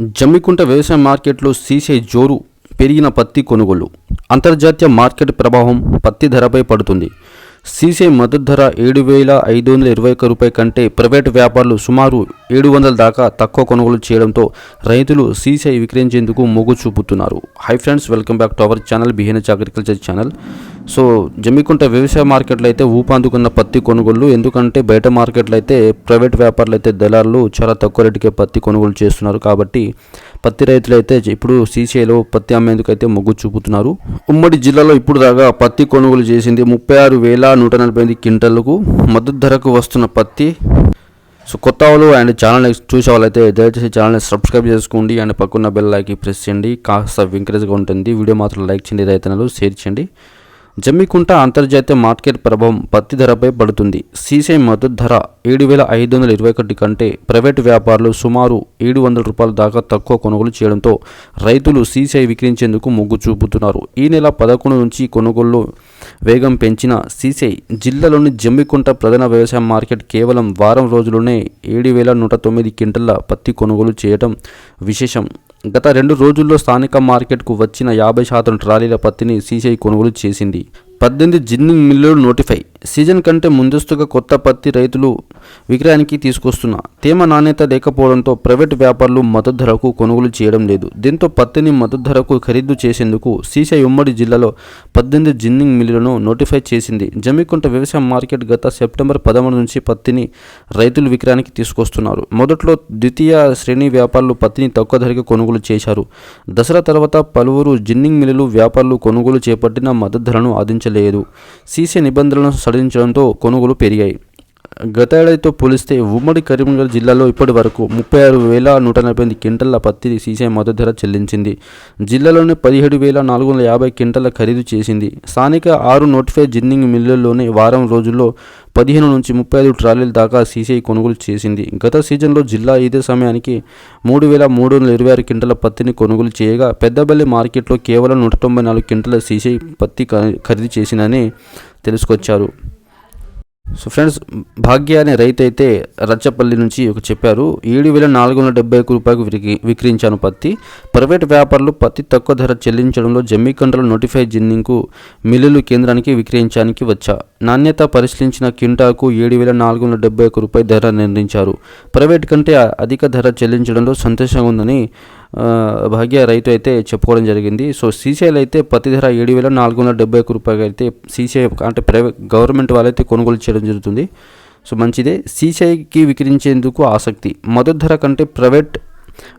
జమ్మికుంట వ్యవసాయ మార్కెట్లో సీసే జోరు పెరిగిన పత్తి కొనుగోలు. అంతర్జాతీయ మార్కెట్ ప్రభావం పత్తి ధరపై పడుతుంది. సీసే మద్దతు ధర ఏడు వేల ఐదు వందల ఇరవై ఒక్క రూపాయి కంటే ప్రైవేటు వ్యాపారులు సుమారు ఏడు వందల దాకా తక్కువ కొనుగోలు చేయడంతో రైతులు సీసీఐ విక్రయించేందుకు మొగ్గు చూపుతున్నారు. Hi friends welcome back to our channel BNH agriculture channel so Jammikunta వ్యవసాయ మార్కెట్లో అయితే ఊపందుకున్న పత్తి కొనుగోలు ఎందుకంటే బయట మార్కెట్లో అయితే ప్రైవేట్ వ్యాపారులు అయితే దళారులు చాలా తక్కువ రేటుకే పత్తి కొనుగోలు చేస్తున్నారు. కాబట్టి పత్తి రైతులు అయితే ఇప్పుడు సీసీఐలో పత్తి అమ్మేందుకు అయితే మొగ్గు చూపుతున్నారు. ఉమ్మడి జిల్లాలో ఇప్పుడు దాకా పత్తి కొనుగోలు చేసింది ముప్పై ఆరు వేల నూట నలభై ఎనిమిది క్వింటర్లకు మద్దతు ధరకు వస్తున్న పత్తి సో కొత్త వాళ్ళు అండ్ ఛానల్ చూసే వాళ్ళైతే దయచేసి ఛానల్ని సబ్స్క్రైబ్ చేసుకోండి అండ్ పక్కన బెల్ లైక్ ప్రెస్ చేయండి. కాస్త ఎంకరేజ్గా ఉంటుంది. వీడియో మాత్రం లైక్ చేయండి రైతన్నలు షేర్ చేయండి. జమ్మికుంట అంతర్జాతీయ మార్కెట్ ప్రభావం పత్తి ధరపై పడుతుంది. సీసీ మద్దతు ధర ఏడు వేల ఐదు వందల ఇరవై ఒకటి కంటే ప్రైవేటు వ్యాపారులు సుమారు ఏడు వందల రూపాయల దాకా తక్కువ కొనుగోలు చేయడంతో రైతులు సీసీఐ విక్రయించేందుకు మొగ్గు చూపుతున్నారు. ఈ నెల పదకొండు నుంచి కొనుగోలు వేగం పెంచిన సీసీఐ జిల్లాలోని జమ్మికుంట ప్రధాన వ్యవసాయ మార్కెట్ కేవలం వారం రోజుల్లోనే ఏడు వేల నూట తొమ్మిది క్వింటల్ల పత్తి కొనుగోలు చేయడం విశేషం. గత రెండు రోజుల్లో స్థానిక మార్కెట్కు వచ్చిన యాభై శాతం ట్రాలీల పత్తిని సీసీఐ కొనుగోలు చేసింది. పద్దెనిమిది జిన్నింగ్ మిల్లులు నోటిఫై సీజన్ కంటే ముందస్తుగా కొత్త పత్తి రైతులు విక్రయానికి తీసుకొస్తున్న తేమ నాణ్యత లేకపోవడంతో ప్రైవేట్ వ్యాపారులు మద్దతు ధరకు కొనుగోలు చేయడం లేదు. దీంతో పత్తిని మద్దతు ధరకు ఖరీదు చేసేందుకు సీసీఐ ఉమ్మడి జిల్లాలో పద్దెనిమిది జిన్నింగ్ మిల్లులను నోటిఫై చేసింది. జమ్మికుంట వ్యవసాయ మార్కెట్ గత సెప్టెంబర్ పదమూడు నుంచి పత్తిని రైతులు విక్రయానికి తీసుకొస్తున్నారు. మొదట్లో ద్వితీయ శ్రేణి వ్యాపారులు పత్తిని తక్కువ ధరకు కొనుగోలు చేశారు. దసరా తర్వాత పలువురు జిన్నింగ్ మిల్లులు వ్యాపారులు కొనుగోలు చేపట్టిన మద్దతు ధరను ఆదించలేదు. సీసీ నిబంధనలను సడలించడంతో కొనుగోలు పెరిగాయి. గతేడాదితో పోలిస్తే ఉమ్మడి కరీంనగర్ జిల్లాలో ఇప్పటి వరకు ముప్పై ఆరు వేల నూట నలభై ఎనిమిది క్వింటల్ల పత్తి సీసీ మద్దతు ధర చెల్లించింది. జిల్లాలోని పదిహేడు వేల నాలుగు వందల యాభై క్వింటల ఖరీదు చేసింది. స్థానిక ఆరు నోటిఫై జిన్నింగ్ మిల్లుల్లోనే వారం రోజుల్లో పదిహేను నుంచి ముప్పై ఐదు ట్రాలీల దాకా సీసీఐ కొనుగోలు చేసింది. గత సీజన్లో జిల్లా ఇదే సమయానికి మూడు వేల మూడు వందల ఇరవై ఆరు క్వింటల పత్తిని కొనుగోలు చేయగా పెద్దపల్లి మార్కెట్లో కేవలం నూట తొంభై నాలుగు క్వింటల సీసీఐ పత్తి ఖరీదు చేసిందని తెలుసుకొచ్చారు. సో ఫ్రెండ్స్ భాగ్య అనే రైతు అయితే రచ్చపల్లి నుంచి ఒక చెప్పారు ఏడు వేల నాలుగు వందల డెబ్బై ఒక్క రూపాయలకు విక్రయించాను పత్తి. ప్రైవేట్ వ్యాపారులు పత్తి తక్కువ ధర చెల్లించడంలో జమ్మీ కంట్రోల్ నోటిఫై జిన్నింగ్కు మిల్లులు కేంద్రానికి విక్రయించడానికి వచ్చా నాణ్యత పరిశీలించిన క్వింటాకు ఏడు వేల నాలుగు వందల డెబ్బై ఒక్క రూపాయి ధర నిర్ణయించారు. ప్రైవేట్ కంటే అధిక ధర చెల్లించడంలో సంతోషంగా ఉందని భాగ్య రైతు అయితే చెప్పుకోవడం జరిగింది. సో సీసీఐలు అయితే పత్తి ధర ఏడు వేల నాలుగు వందల డెబ్బై ఒక్క రూపాయలు అయితే సీసీఐ అంటే ప్రైవేట్ గవర్నమెంట్ వాళ్ళైతే కొనుగోలు చేయడం జరుగుతుంది. సో మంచిదే. సీసీఐకి విక్రయించేందుకు ఆసక్తి. మద్దతు ధర కంటే ప్రైవేట్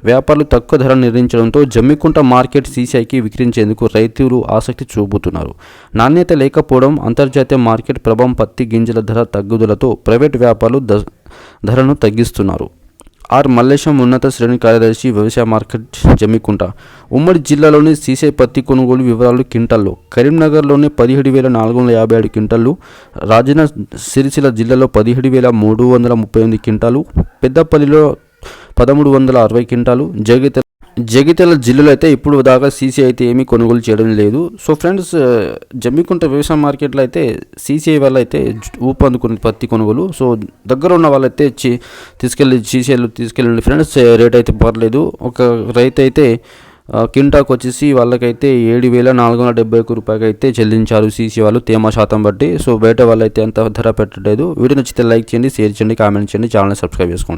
వ్యాపారులు తక్కువ ధర నిర్ణయించడంతో జమ్మికుంట మార్కెట్ సీసీఐకి విక్రయించేందుకు రైతులు ఆసక్తి చూపుతున్నారు. నాణ్యత లేకపోవడం అంతర్జాతీయ మార్కెట్ ప్రభావం పత్తి గింజల ధర తగ్గుదలతో ప్రైవేట్ వ్యాపారులు ద- ధరను తగ్గిస్తున్నారు. ఆర్ మల్లేశం ఉన్నత శ్రేణి కార్యదర్శి వ్యవసాయ మార్కెట్ జమ్మికుంట. ఉమ్మడి జిల్లాలోని సీసీ పత్తి కొనుగోలు వివరాలు క్వింటల్లో కరీంనగర్లోని పదిహేడు వేల నాలుగు వందల యాభై ఏడు క్వింటళ్ళు రాజన్న సిరిసిల్ల జిల్లాలో పదిహేడు వేల మూడు వందల ముప్పై ఎనిమిది క్వింటాలు పెద్దపల్లిలో పదమూడు వందల అరవై క్వింటాలు. జగిత్యాల జగిత్యాల జిల్లాలో అయితే ఇప్పుడు దాకా సీసీ అయితే ఏమీ కొనుగోలు చేయడం లేదు. సో ఫ్రెండ్స్ జమ్మికుంట వ్యవసాయ మార్కెట్లో అయితే సీసీఐ వల్ల అయితే ఊపందుకుని పత్తి కొనుగోలు. సో దగ్గర ఉన్న వాళ్ళైతే తీసుకెళ్ళి సీసీఐలు తీసుకెళ్ళండి. ఫ్రెండ్స్ రేట్ అయితే పర్లేదు. ఒక రైతు అయితే కింటాకు వచ్చేసి వాళ్ళకైతే ఏడు వేల నాలుగు వందల డెబ్బై ఒక్క రూపాయకి అయితే చెల్లించారు సీసీ వాళ్ళు తేమ శాతం బట్టి. సో బయట వాళ్ళైతే అంత ధర పెట్టలేదు. వీడియో నచ్చితే లైక్ చేయండి షేర్ చేయండి కామెంట్ చేయండి ఛానల్ సబ్స్క్రైబ్ చేసుకోండి.